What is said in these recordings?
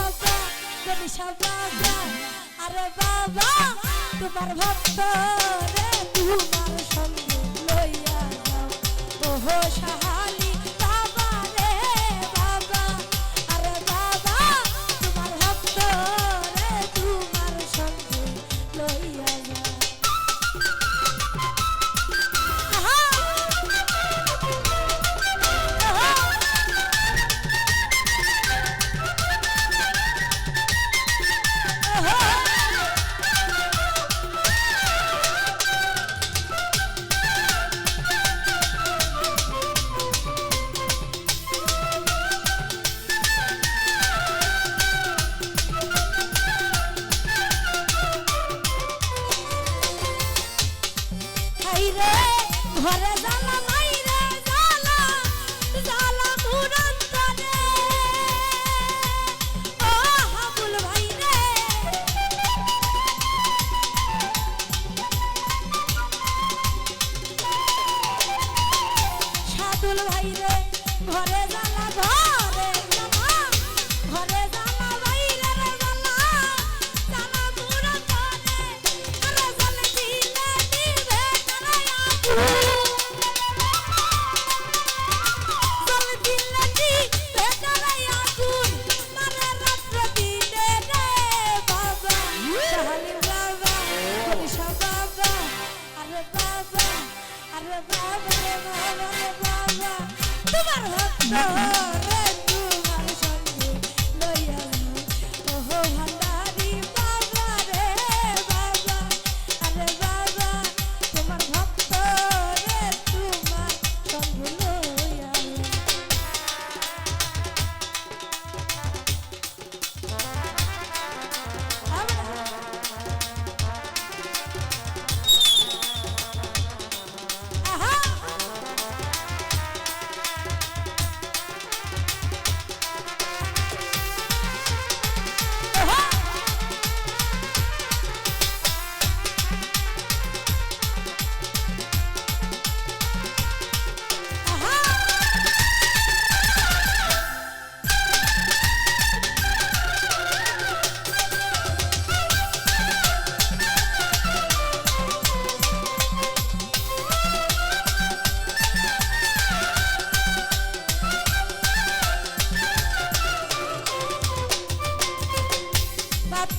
বাবা, তুমি সব বাবা আরে বাবা, তোমার ভক্ত রে তোমার সঙ্গে লইয়া যাও। ওহো সাহায্য ঘরে তোমার ভক্ত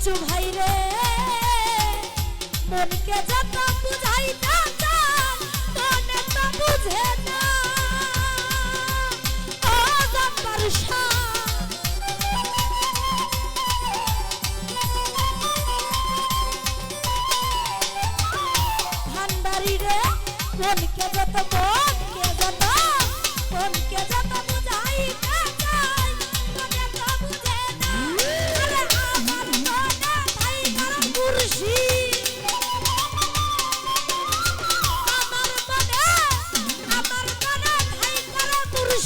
কিচ্ছু ভাই রে? মনকে যত বুঝাইতা মনে তো বুঝে না। ও গম্বর ভান্ডারি রে, মনকে যত বল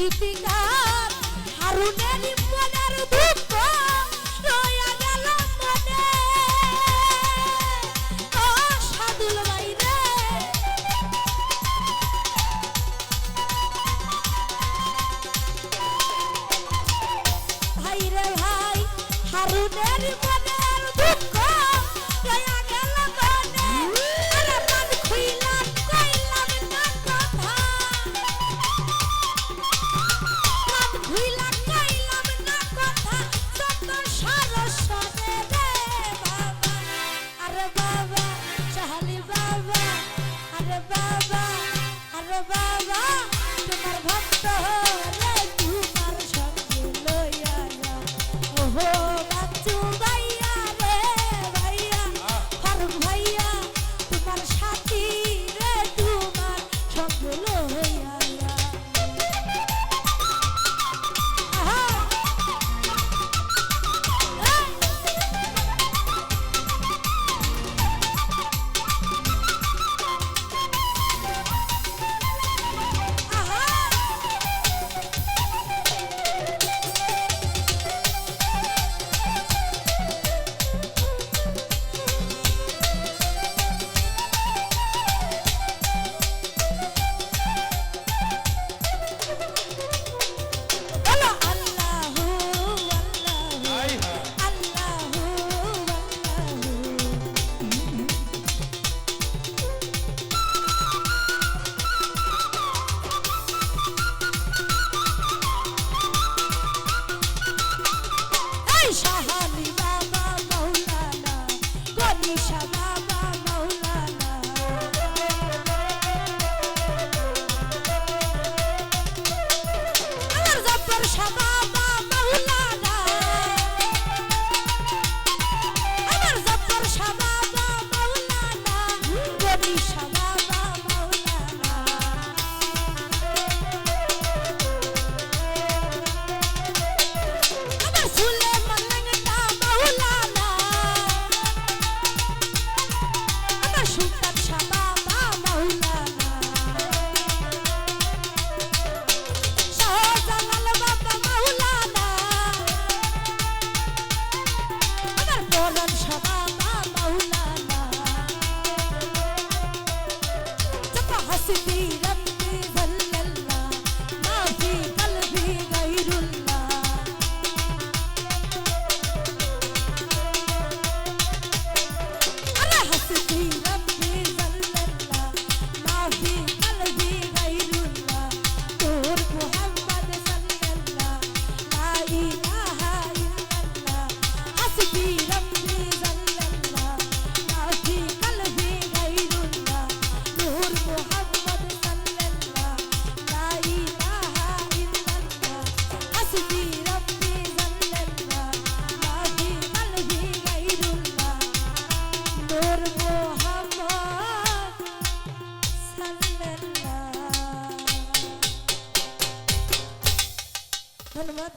Keep it. শাবাবা